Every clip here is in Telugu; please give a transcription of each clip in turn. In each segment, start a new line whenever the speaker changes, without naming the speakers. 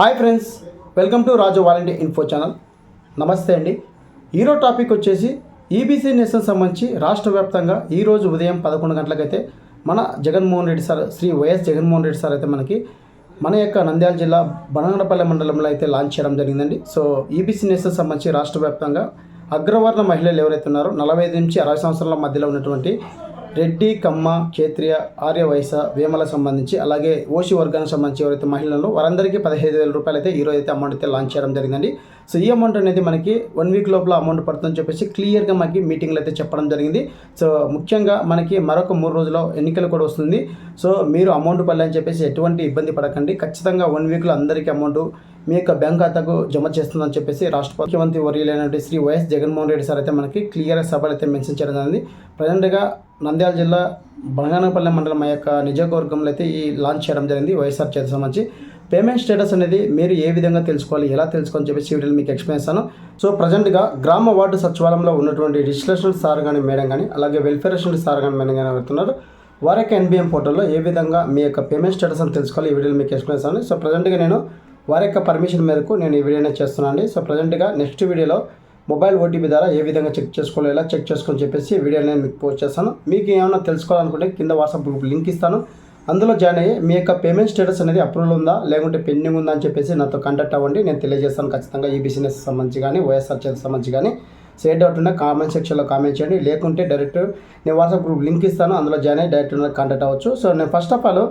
Hi friends welcome to Raju volunteer info channel. నమస్తే అండి. ఈరోజు టాపిక్ వచ్చేసి ఈబీసీ నేషన్ సంబంధించి రాష్ట్ర వ్యాప్తంగా ఈరోజు ఉదయం పదకొండు గంటలకైతే మన Jaganmohan Reddy sir Shri YS Jaganmohan Reddy sir అయితే మనకి మన యొక్క నంద్యాల జిల్లా బనగనపల్లె మండలంలో అయితే లాంచ్ చేయడం జరిగిందండి. సో ఈబీసీ నేషన్ సంబంధించి రాష్ట్ర వ్యాప్తంగా అగ్రవర్ణ మహిళలు ఎవరైతే ఉన్నారో నలభై ఐదు నుంచి అరవై సంవత్సరాల మధ్యలో ఉన్నటువంటి రెడ్డి కమ్మ క్షేత్రియ ఆర్య వైశ్య వేమల సంబంధించి అలాగే ఓసి వర్గానికి సంబంధించి ఎవరైతే మహిళలు వారందరికీ పదిహేను వేల రూపాయలు అయితే ఈరోజు అయితే అమౌంట్ అయితే లాంచ్ చేయడం జరిగిందండి. సో ఈ అమౌంట్ అనేది మనకి వన్ వీక్ లోపల అమౌంట్ పడుతుందని చెప్పేసి క్లియర్గా మనకి మీటింగ్లో అయితే చెప్పడం జరిగింది. సో ముఖ్యంగా మనకి మరొక మూడు రోజుల్లో ఎన్నికలు కూడా వస్తుంది. సో మీరు అమౌంట్ పడలేని చెప్పేసి ఎటువంటి ఇబ్బంది పడకండి. ఖచ్చితంగా వన్ వీక్లో అందరికీ అమౌంట్ మీ యొక్క బ్యాంక్ ఖాతాకు జమ చేస్తుందని చెప్పేసి రాష్ట్ర ముఖ్యమంత్రి వర్యులైనటువంటి శ్రీ వైఎస్ జగన్మోహన్ రెడ్డి సార్ అయితే మనకి క్లియర్ సభలు అయితే మెన్షన్ చేయడం జరిగింది. ప్రజెంట్గా నంద్యాల జిల్లా బంగానపల్లి మండలం యొక్క నియోజకవర్గంలో అయితే ఈ లాంచ్ చేయడం జరిగింది. వైఎస్ఆర్ చేత సంబంధించి పేమెంట్ స్టేటస్ అనేది మీరు ఏ విధంగా తెలుసుకోవాలి ఎలా తెలుసుకోవాలని చెప్పేసి వీడియోలో మీకు ఎక్స్ప్లెయిన్ చేస్తాను. సో ప్రజెంట్గా గ్రామ వార్డు సచివాలయంలో ఉన్నటువంటి రిజిస్ట్రేషన్ సార్ కానీ మేడం కానీ అలాగే వెల్ఫేర్ అసిస్టెంట్ సార్ కానీ మేడం కానీ వెళ్తున్నారు వారి యొక్క ఎన్బిఎం పోర్టల్లో ఏ విధంగా మీ యొక్క పేమెంట్ స్టేటస్ అని తెలుసుకోవాలి ఈ వీడియోలో మీకు ఎక్స్ప్లెయిన్ చేస్తాను. సో ప్రజెంట్గా నేను వారి యొక్క పర్మిషన్ మేరకు నేను ఈ వీడియోనే చేస్తున్నాను సో ప్రజెంట్గా నెక్స్ట్ వీడియోలో మొబైల్ ఓటీపీ ద్వారా ఏ విధంగా చెక్ చేసుకోవాలి ఎలా చెక్ చేసుకొని చెప్పేసి వీడియో నేను మీకు పోస్ట్ చేస్తాను. మీకు ఏమైనా తెలుసుకోవాలనుకుంటే కింద వాట్సాప్ గ్రూప్ లింక్ ఇస్తాను. అందులో జాయిన్ అయ్యి మీ యొక్క పేమెంట్ స్టేటస్ అనేది అప్రూవల్ ఉందా లేకుంటే పెండింగ్ ఉందా అని చెప్పేసి నాతో కాంటాక్ట్ అవ్వండి. నేను తెలియజేస్తాను ఖచ్చితంగా ఈ బిజినెస్ సంబంధించి కానీ వైఎస్ఆర్ చేత సంబంధించి కానీ. సో ఏ డౌట్ ఉన్నా కామెంట్ సెక్షన్లో కామెంట్ చేయండి. లేకుంటే డైరెక్ట్ నేను వాట్సాప్ గ్రూప్ లింక్ ఇస్తాను. అందులో జాయిన్ అయ్యి డైరెక్ట్ కాంటాక్ట్ అవ్వచ్చు. సో నేను ఫస్ట్ ఆఫ్ ఆల్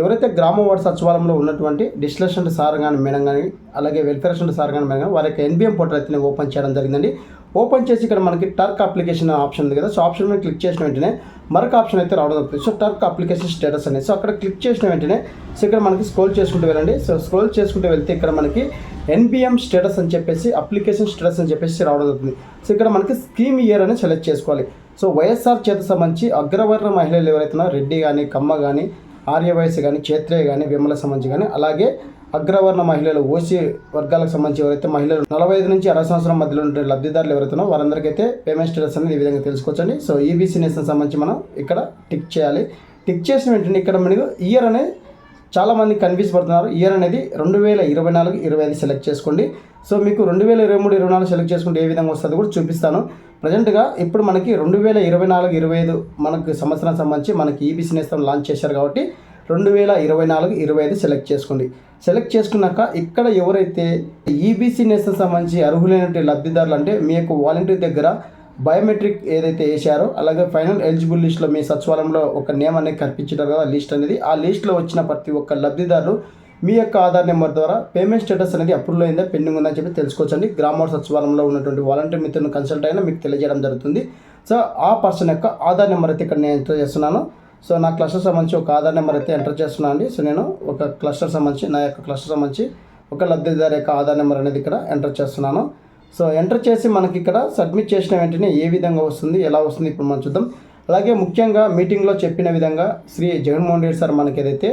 ఎవరైతే గ్రామ వార్డు సచివాలయంలో ఉన్నటువంటి డిస్టిలేషన్ సార్ కానీ మేడం కానీ అలాగే వెల్ఫేర్ అసిస్టెంట్ సార్ కానీ మేడం కానీ వారి యొక్క ఎన్బిఎం పోర్టల్ అయితే ఓపెన్ చేయడం జరిగిందండి. ఓపెన్ చేసి ఇక్కడ మనకి టర్క్ అప్లికేషన్ ఆప్షన్ ఉంది కదా సో ఆప్షన్ మీద క్లిక్ చేసిన వెంటనే మరొక ఆప్షన్ అయితే రావడం జరుగుతుంది. సో టర్క్ అప్లికేషన్ స్టేటస్ అనేది సో అక్కడ క్లిక్ చేసిన వెంటనే సో ఇక్కడ మనకి స్క్రోల్ చేసుకుంటూ వెళ్ళండి. సో స్క్రోల్ చేసుకుంటూ వెళ్తే ఇక్కడ మనకి ఎన్బిఎం స్టేటస్ అని చెప్పేసి అప్లికేషన్ స్టేటస్ అని చెప్పేసి రావడం జరుగుతుంది. సో ఇక్కడ మనకి స్కీమ్ ఇయర్ అని సెలెక్ట్ చేసుకోవాలి. సో వైఎస్ఆర్ చేత సంబంధించి అగ్రవర్ణ మహిళలు ఎవరైతే రెడ్డి కానీ కమ్మ కానీ ఆర్యవయస్సు కానీ క్షేత్రయ్య కానీ విమల సంబంధించి కానీ అలాగే అగ్రవర్ణ మహిళలు ఓసీ వర్గాలకు సంబంధించి ఎవరైతే మహిళలు నలభై ఐదు నుంచి అరవై సంవత్సరం మధ్యలో ఉండే లబ్ధిదారులు ఎవరైతే వారందరికైతే పేమెంట్ స్టేటస్ అనేది ఈ విధంగా తెలుసుకోవచ్చండి. సో ఈబీసీ నేషన్ సంబంధించి మనం ఇక్కడ టిక్ చేయాలి. టిక్ చేసిన వెంటనే ఇక్కడ మనకు ఇయర్ అనేది చాలామంది కన్ఫ్యూజ్ పడుతున్నారు. ఇయర్ అనేది రెండు వేల ఇరవై నాలుగు ఇరవై ఐదు సెలెక్ట్ చేసుకోండి. సో మీకు రెండు వేల ఇరవై మూడు ఇరవై నాలుగు సెలెక్ట్ చేసుకుంటే ఏ విధంగా వస్తుందో కూడా చూపిస్తాను. ప్రజెంట్గా ఇప్పుడు మనకి రెండు వేల ఇరవై నాలుగు ఇరవై ఐదు మనకు సంవత్సరం సంబంధించి మనకి ఈ బిజినెస్ లాంచ్ చేశారు కాబట్టి రెండు వేల ఇరవై నాలుగు ఇరవై ఐదు సెలెక్ట్ చేసుకోండి. సెలెక్ట్ చేసుకున్నాక ఇక్కడ ఎవరైతే ఈబీసీ నేషన్ సంబంధించి అర్హులైనటువంటి లబ్ధిదారులు అంటే మీ యొక్క వాలంటీర్ దగ్గర బయోమెట్రిక్ ఏదైతే వేశారో అలాగే ఫైనల్ ఎలిజిబుల్ లిస్ట్లో మీ సచివాలయంలో ఒక నేమ్ అనేది కల్పించారు కదా లిస్ట్ అనేది. ఆ లిస్ట్లో వచ్చిన ప్రతి ఒక్క లబ్ధిదారులు మీ యొక్క ఆధార్ నెంబర్ ద్వారా పేమెంట్ స్టేటస్ అనేది అప్రూవల్ అయిందా పెండింగ్ ఉందని చెప్పి తెలుసుకోవచ్చండి. గ్రామ సచివాలయంలో ఉన్నటువంటి వాలంటీర్ మిత్రులను కన్సల్ట్ అయినా మీకు తెలియజేయడం జరుగుతుంది. సో ఆ పర్సన్ యొక్క ఆధార్ నెంబర్ అయితే ఇక్కడ నేను ఎంటర్ చేస్తున్నాను. సో నా క్లస్టర్ సంబంధించి ఒక ఆధార్ నెంబర్ అయితే ఎంటర్ చేస్తున్నాను అండి. సో నేను ఒక క్లస్టర్ సంబంధించి నా యొక్క క్లస్టర్ సంబంధించి ఒక లబ్ధిదారు యొక్క ఆధార్ నెంబర్ అనేది ఇక్కడ ఎంటర్ చేస్తున్నాను. సో ఎంటర్ చేసి మనకి ఇక్కడ సబ్మిట్ చేసిన వెంటనే ఏ విధంగా వస్తుంది ఎలా వస్తుంది ఇప్పుడు మనం చూద్దాం. అలాగే ముఖ్యంగా మీటింగ్లో చెప్పిన విధంగా శ్రీ జగన్మోహన్ రెడ్డి సార్ మనకి ఏదైతే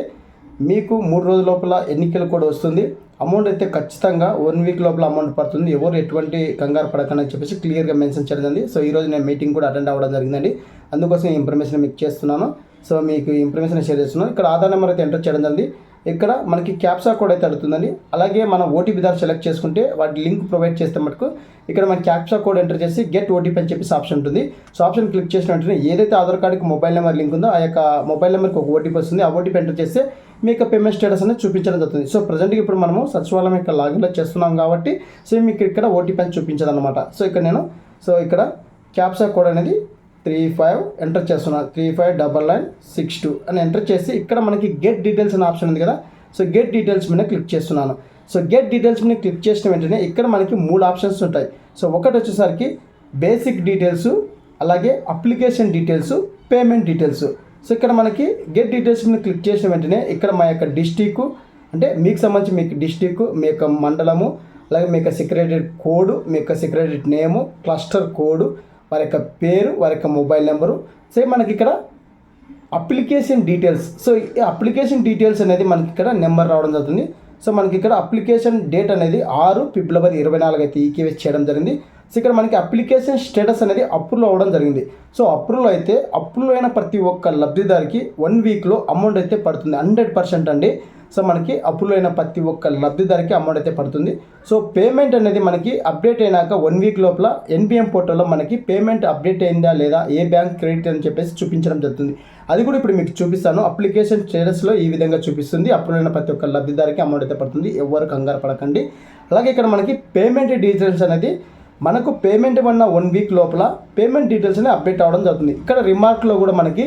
మీకు మూడు రోజుల లోపల ఎన్నికలు కూడా వస్తుంది అమౌంట్ అయితే ఖచ్చితంగా వన్ వీక్ లోపల అమౌంట్ పడుతుంది. ఎవరు ఎటువంటి కంగారు పడకండి అని చెప్పేసి క్లియర్గా మెన్షన్ చేయడం సో ఈరోజు నేను మీటింగ్ కూడా అటెండ్ అవ్వడం జరిగిందండి. అందుకోసం ఈ ఇన్ఫర్మేషన్ మీకు చేస్తున్నాను. సో మీకు ఇన్ఫర్మేషన్ షేర్ చేస్తున్నాను. ఇక్కడ ఆధార్ నెంబర్ అయితే ఎంటర్ చేయడం జరిగింది. ఇక్కడ మనకి క్యాప్సా కోడ్ అయితే అడుగుతుందండి. అలాగే మనం ఓటీపీ ద్వారా సెలెక్ట్ చేసుకుంటే వాటి లింక్ ప్రొవైడ్ చేస్తే మటుకు ఇక్కడ మన క్యాప్సా కోడ్ ఎంటర్ చేసి గెట్ ఓటీపీ అని చెప్పేసి ఆప్షన్ ఉంటుంది. సో ఆప్షన్ క్లిక్ చేసిన వెంటనే ఏదైతే ఆధార్ కార్డుకి మొబైల్ నెంబర్ లింక్ ఉందో ఆ యొక్క మొబైల్ నెంబర్కి ఒక ఓటీపీ వస్తుంది. ఆ ఓటీపీ ఎంటర్ చేస్తే మీ యొక్క పేమెంట్ స్టేటస్ అనేది చూపించడం జరుగుతుంది. సో ప్రజెంట్గా ఇప్పుడు మనము సచివాలయం యొక్క లాగిన్లో చేస్తున్నాం కాబట్టి సో మీకు ఇక్కడ ఓటీపీ అని చూపించదన్నమాట. సో ఇక్కడ నేను సో ఇక్కడ క్యాప్సా కోడ్ అనేది త్రీ ఫైవ్ ఎంటర్ చేస్తున్నాను three five double nine six two అని ఎంటర్ చేసి ఇక్కడ మనకి గెట్ డీటెయిల్స్ అనే ఆప్షన్ ఉంది కదా. సో గెట్ డీటెయిల్స్ మీద క్లిక్ చేస్తున్నాను. సో గెట్ డీటెయిల్స్ మీద క్లిక్ చేసిన వెంటనే ఇక్కడ మనకి మూడు ఆప్షన్స్ ఉంటాయి. సో ఒకటి వచ్చేసరికి బేసిక్ డీటెయిల్స్ అలాగే application details payment details so ఇక్కడ మనకి గెట్ డీటెయిల్స్ మీద క్లిక్ చేసిన వెంటనే ఇక్కడ మా యొక్క డిస్టిక్ అంటే మీకు సంబంధించి మీకు డిస్టిక్ మీ యొక్క మండలము అలాగే మీ యొక్క సెక్రటరీ కోడ్ మీ యొక్క సెక్రటరీ నేము క్లస్టర్ కోడ్ వారి యొక్క పేరు వారి యొక్క మొబైల్ నెంబరు. సో మనకి ఇక్కడ అప్లికేషన్ డీటెయిల్స్. సో ఈ అప్లికేషన్ డీటెయిల్స్ అనేది మనకి ఇక్కడ నెంబర్ రావడం జరుగుతుంది. సో మనకి ఇక్కడ అప్లికేషన్ డేట్ అనేది ఆరు ఫిబ్రవరి ఇరవై నాలుగు అయితే ఈకేవెస్ చేయడం జరిగింది. సో ఇక్కడ మనకి అప్లికేషన్ స్టేటస్ అనేది అప్రూవల్ అవ్వడం జరిగింది. సో అప్రూవ్ అయితే అప్రూవల్ అయిన ప్రతి ఒక్క లబ్ధిదారికి వన్ వీక్లో అమౌంట్ అయితే పడుతుంది. హండ్రెడ్ పర్సెంట్ అండి. సో మనకి అప్పులు అయిన ప్రతి ఒక్క లబ్ధిదారికి అమౌంట్ అయితే పడుతుంది. సో పేమెంట్ అనేది మనకి అప్డేట్ అయినాక వన్ వీక్ లోపల ఎన్బిఎం పోర్టల్లో మనకి పేమెంట్ అప్డేట్ అయిందా లేదా ఏ బ్యాంక్ క్రెడిట్ అని చెప్పేసి చూపించడం జరుగుతుంది. అది కూడా ఇప్పుడు మీకు చూపిస్తాను. అప్లికేషన్ స్టేటస్లో ఈ విధంగా చూపిస్తుంది. అప్పుడైన ప్రతి ఒక్క లబ్ధిదారికి అమౌంట్ అయితే పడుతుంది. ఎవరు కంగారు పడకండి. అలాగే ఇక్కడ మనకి పేమెంట్ డీటెయిల్స్ అనేది మనకు పేమెంట్ ఉన్న వన్ వీక్ లోపల పేమెంట్ డీటెయిల్స్ అనేది అప్డేట్ అవ్వడం జరుగుతుంది. ఇక్కడ రిమార్క్లో కూడా మనకి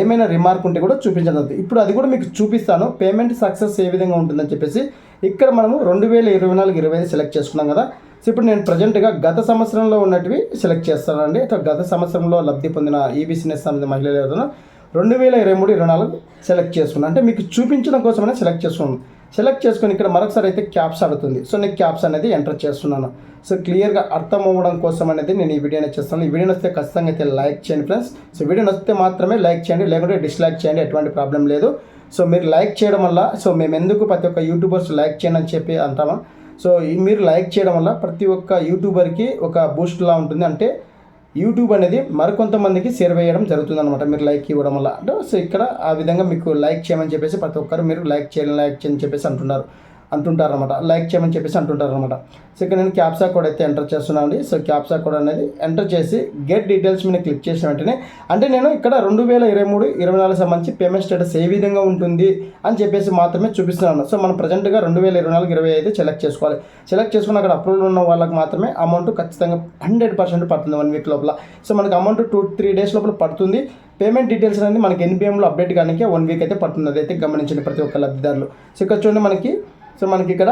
ఏమైనా రిమార్క్ ఉంటే కూడా చూపించడం. ఇప్పుడు అది కూడా మీకు చూపిస్తాను. పేమెంట్ సక్సెస్ ఏ విధంగా ఉంటుందని చెప్పేసి ఇక్కడ మనము రెండు వేల ఇరవై నాలుగు ఇరవై ఐదు సెలెక్ట్ చేసుకున్నాం కదా. సో ఇప్పుడు నేను ప్రజెంట్గా గత సంవత్సరంలో ఉన్నటివి సెలెక్ట్ చేస్తానండి. ఇట్లా గత సంవత్సరంలో లబ్ధి పొందిన ఈబీసీఎస్ అనేది మహిళలు ఎవరైనా రెండు వేల ఇరవై మూడు ఇరవై నాలుగు సెలెక్ట్ చేసుకున్నాను అంటే మీకు చూపించడం కోసమనే సెలెక్ట్ చేసుకున్నాను. సెలెక్ట్ చేసుకొని ఇక్కడ మరొకసారి అయితే క్యాప్స్ అడుగుతుంది సో నేను క్యాప్స్ అనేది ఎంటర్ చేస్తున్నాను. సో క్లియర్గా అర్థం అవ్వడం కోసం అనేది నేను ఈ వీడియోని చేస్తాను ఈ వీడియో నచ్చితే ఖచ్చితంగా అయితే లైక్ చేయండి ఫ్రెండ్స్ సో వీడియో నచ్చితే మాత్రమే లైక్ చేయండి. లేకుంటే డిస్లైక్ చేయండి. ఎటువంటి ప్రాబ్లం లేదు. సో మీరు లైక్ చేయడం వల్ల సో మేము ఎందుకు ప్రతి ఒక్క యూట్యూబర్స్ లైక్ చేయండి అని చెప్పి అంటాము? సో మీరు లైక్ చేయడం వల్ల ప్రతి ఒక్క యూట్యూబర్కి ఒక బూస్ట్లా ఉంటుంది. అంటే యూట్యూబ్ అనేది మరికొంతమందికి షేర్ వేయడం జరుగుతుంది అనమాట మీరు లైక్ ఇవ్వడం వల్ల. అంటే సో ఇక్కడ ఆ విధంగా మీకు లైక్ చేయమని చెప్పేసి ప్రతి ఒక్కరు మీరు లైక్ చేయాలి లైక్ చేయని చెప్పేసి అంటున్నారు. అంటుంటారనమాట లైక్ చేయమని చెప్పేసి అంటుంటారనమాట సో ఇక్కడ నేను క్యాప్సా కోడ్ అయితే ఎంటర్ చేస్తున్నాను అండి సో క్యాప్సా కోడ్ అనేది ఎంటర్ చేసి గెట్ డీటెయిల్స్ మీద క్లిక్ చేసిన వెంటనే అంటే నేను ఇక్కడ రెండు వేల ఇరవై మూడు ఇరవై నాలుగు సంబంధించి పేమెంట్ స్టేటస్ ఏ విధంగా ఉంటుంది అని చెప్పేసి మాత్రమే చూపిస్తున్నాను. సో మనం ప్రజెంట్గా రెండు వేల ఇరవై నాలుగు ఇరవై ఐదు సెలెక్ట్ చేసుకోవాలి. సెలెక్ట్ చేసుకుని అక్కడ అప్రూవల్ ఉన్న వాళ్ళకి మాత్రమే అమౌంట్ ఖచ్చితంగా హండ్రెడ్ పర్సెంట్ పడుతుంది వన్ వీక్ లోపల. సో మనకి అమౌంట్ టూ త్రీ డేస్ లోపల పడుతుంది. పేమెంట్ డీటెయిల్స్ అనేది మనకి ఎన్బిఎంలో అప్డేట్ కానీ వన్ వీక్ అయితే పడుతుంది. అదైతే గమనించండి ప్రతి ఒక్క లబ్ధిదారులు. సో ఇక్కడ చూడండి మనకి సో మనకి ఇక్కడ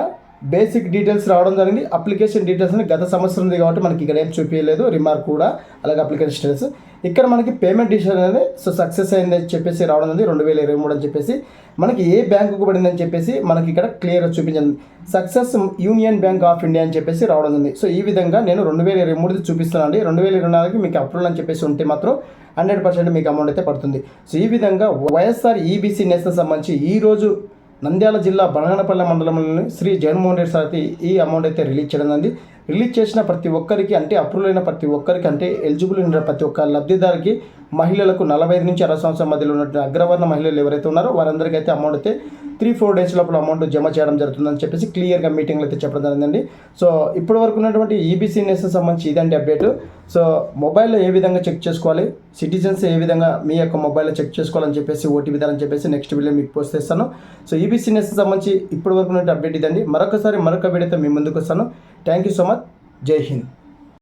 బేసిక్ డీటెయిల్స్ రావడం జరిగింది. అప్లికేషన్ డీటెయిల్స్ అని గత సంవత్సరం ఉంది కాబట్టి మనకి ఇక్కడ ఏం చూపించలేదు రిమార్క్ కూడా అలాగే అప్లికేషన్ స్టేటస్ ఇక్కడ మనకి పేమెంట్ డిసిషన్ అనేది సో సక్సెస్ అయిందని చెప్పేసి రావడం ఉంది రెండు వేల ఇరవై మూడు అని చెప్పేసి మనకి ఏ బ్యాంకుకు పడిందని చెప్పేసి మనకి ఇక్కడ క్లియర్గా చూపించింది success union bank of India అని చెప్పేసి రావడం ఉంది సో ఈ విధంగా నేను రెండు వేల ఇరవై మూడుది చూపిస్తున్నాను అండి రెండు వేల ఇరవై నాలుగుకి మీకు అప్రూవల్ అని చెప్పేసి ఉంటే మాత్రం హండ్రెడ్ పర్సెంట్ మీకు అమౌంట్ అయితే పడుతుంది. సో ఈ విధంగా వైఎస్ఆర్ ఈబీసీ నేషనల్ సంబంధించి ఈ రోజు నంద్యాల జిల్లా బనగనపల్లె మండలంలోని శ్రీ జగన్మోహన్ రెడ్డి సార్ ఈ అమౌంట్ అయితే రిలీజ్ చేయడం జరిగింది. రిలీజ్ చేసిన ప్రతి ఒక్కరికి అంటే అప్రూవల్ అయిన ప్రతి ఒక్కరికి అంటే ఎలిజిబుల్ అయిన ప్రతి ఒక్క లబ్ధిదారికి మహిళలకు నలభై ఐదు నుంచి అరవై సంవత్సరం మధ్యలో ఉన్నటువంటి అగ్రవర్ణ మహిళలు ఎవరైతే ఉన్నారో వారందరికీ అయితే అమౌంట్ అయితే త్రీ ఫోర్ డేస్ లోపల అమౌంట్ జమ చేయడం జరుగుతుందని చెప్పేసి క్లియర్గా మీటింగ్లో అయితే చెప్పడం జరిగిందండి. సో ఇప్పటి వరకు ఉన్నటువంటి ఈబీసీ నెస్ సంబంధించి ఇదండి అప్డేట్. సో మొబైల్లో ఏ విధంగా చెక్ చేసుకోవాలి? సిటిజన్స్ ఏ విధంగా మీ యొక్క మొబైల్లో చెక్ చేసుకోవాలని చెప్పేసి ఓటీపీ అని చెప్పేసి నెక్స్ట్ వీడియో మీకు పోస్ట్ చేస్తాను. సో ఈబీసీ నెస్ సంబంధించి ఇప్పటి వరకు ఉన్నటువంటి అప్డేట్ ఇదండి. మరొకసారి మరొక వీడియోతో మీ ముందుకు వస్తాను. థ్యాంక్ యూ సో మచ్ జై హింద్